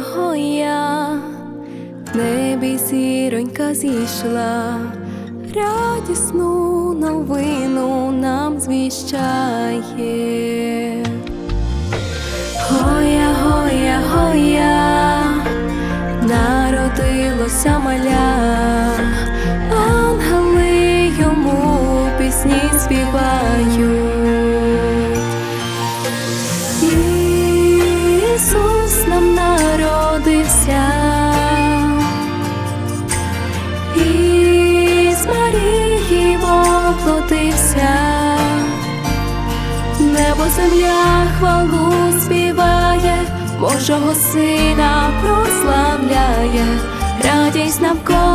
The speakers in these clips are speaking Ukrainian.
Гоя, в небі зіронька зійшла, радісну новину нам звіщає. Гоя, гоя, гоя, народилося маля, народився, із Марії воплотився, небо земля хвалу співає, Божого Сина прославляє, радість навколо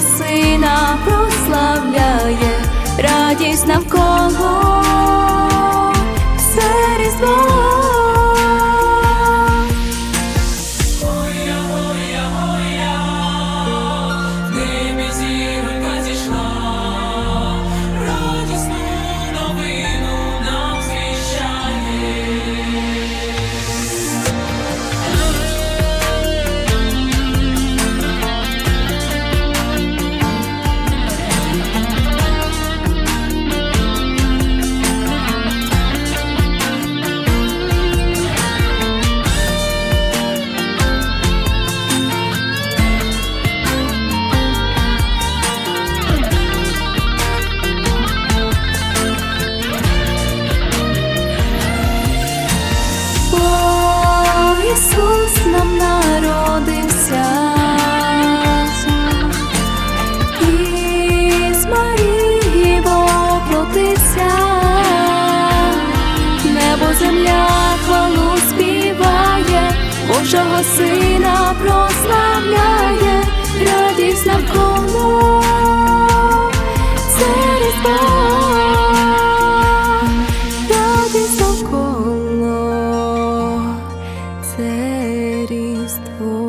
Сина прославляє, радість навколо все різдво. Божого сина прославляє радість навколо Це різдво, радість навколо Це різдво.